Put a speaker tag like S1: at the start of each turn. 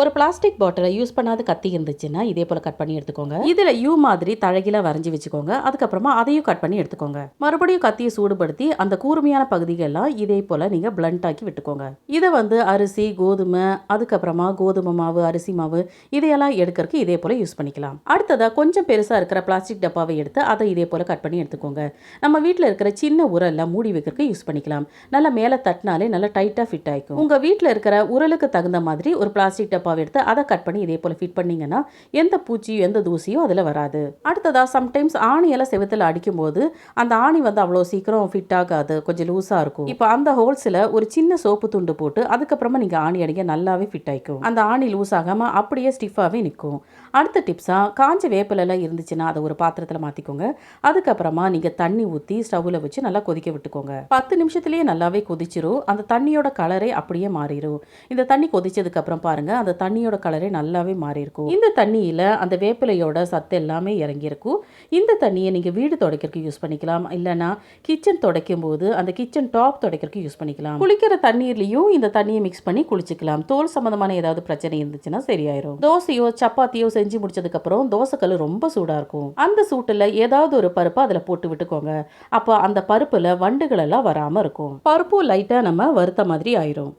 S1: ஒரு பிளாஸ்டிக் பாட்டிலை யூஸ் பண்ணாத கத்தி இருந்துச்சுன்னா இதே போல் கட் பண்ணி எடுத்துக்கோங்க. இதில் யூ மாதிரி தழகில வரைஞ்சி வச்சுக்கோங்க. அதுக்கப்புறமா அதையும் கட் பண்ணி எடுத்துக்கோங்க. மறுபடியும் கத்தியை சூடுபடுத்தி அந்த கூர்மையான பகுதிகள்லாம் இதே போல் நீங்கள் பிளண்ட் ஆக்கி விட்டுக்கோங்க. இதை வந்து அரிசி கோதுமை அதுக்கப்புறமா கோதுமை மாவு அரிசி மாவு இதையெல்லாம் எடுக்கிறதுக்கு இதே போல் யூஸ் பண்ணிக்கலாம். அடுத்ததாக கொஞ்சம் பெருசாக இருக்கிற பிளாஸ்டிக் டப்பாவை எடுத்து அதை இதே போல் கட் பண்ணி எடுத்துக்கோங்க. நம்ம வீட்டில் இருக்கிற சின்ன உரல்லாம் மூடி வைக்கிறதுக்கு யூஸ் பண்ணிக்கலாம். நல்லா மேலே தட்டினாலே நல்லா டைட்டாக ஃபிட் ஆகிக்கும் உங்கள் வீட்டில் இருக்கிற உரலுக்கு தகுந்த மாதிரி ஒரு பிளாஸ்டிக் டப்பா டப்பாவை எடுத்து அதை கட் பண்ணி இதே போல் ஃபிட் பண்ணீங்கன்னா எந்த பூச்சியும் எந்த தூசியும் அதில் வராது. அடுத்ததாக சம்டைம்ஸ் ஆணியெல்லாம் செவத்தில் அடிக்கும்போது அந்த ஆணி வந்து அவ்வளோ சீக்கிரம் ஃபிட் ஆகாது கொஞ்சம் லூஸாக இருக்கும். இப்போ அந்த ஹோல்ஸில் ஒரு சின்ன சோப்பு துண்டு போட்டு அதுக்கப்புறமா நீங்கள் ஆணி அடிங்க நல்லாவே ஃபிட் ஆகிக்கும் அந்த ஆணி லூஸ் ஆகாமல் அப்படியே ஸ்டிஃபாகவே நிற்கும். அடுத்த டிப்ஸாக காஞ்ச வேப்பிலெல்லாம் இருந்துச்சுன்னா அதை ஒரு பாத்திரத்தில் மாற்றிக்கோங்க அதுக்கப்புறமா நீங்கள் தண்ணி ஊற்றி ஸ்டவ்வில் வச்சு நல்லா கொதிக்க விட்டுக்கோங்க. பத்து நிமிஷத்துலேயே நல்லாவே கொதிச்சிரும். அந்த தண்ணியோட கலரே அப்படியே மாறிடும் இந்த தண்ணி கொதிச்சதுக்கப்புறம் பாருங்கள் பாருங்க அந்த தண்ணியோட கலரே நல்லாவே மாறியிருக்கும். இந்த தண்ணியில் அந்த வேப்பிலையோட சத்து எல்லாமே இறங்கியிருக்கும். இந்த தண்ணியை நீங்கள் வீடு துடைக்கிறதுக்கு யூஸ் பண்ணிக்கலாம். இல்லைன்னா கிச்சன் துடைக்கும் போது அந்த கிச்சன் டாப் துடைக்கிறதுக்கு யூஸ் பண்ணிக்கலாம். குளிக்கிற தண்ணீர்லையும் இந்த தண்ணியை மிக்ஸ் பண்ணி குளிச்சுக்கலாம். தோல் சம்மந்தமான ஏதாவது பிரச்சனை இருந்துச்சுன்னா சரியாயிரும். தோசையோ சப்பாத்தியோ செஞ்சு முடிச்சதுக்கப்புறம் தோசைக்கல் ரொம்ப சூடாக இருக்கும். அந்த சூட்டில் ஏதாவது ஒரு பருப்பை அதில் போட்டு விட்டுக்கோங்க. அப்போ அந்த பருப்பில் வண்டுகள் எல்லாம் இருக்கும். பருப்பும் லைட்டாக நம்ம வறுத்த மாதிரி ஆயிரும்.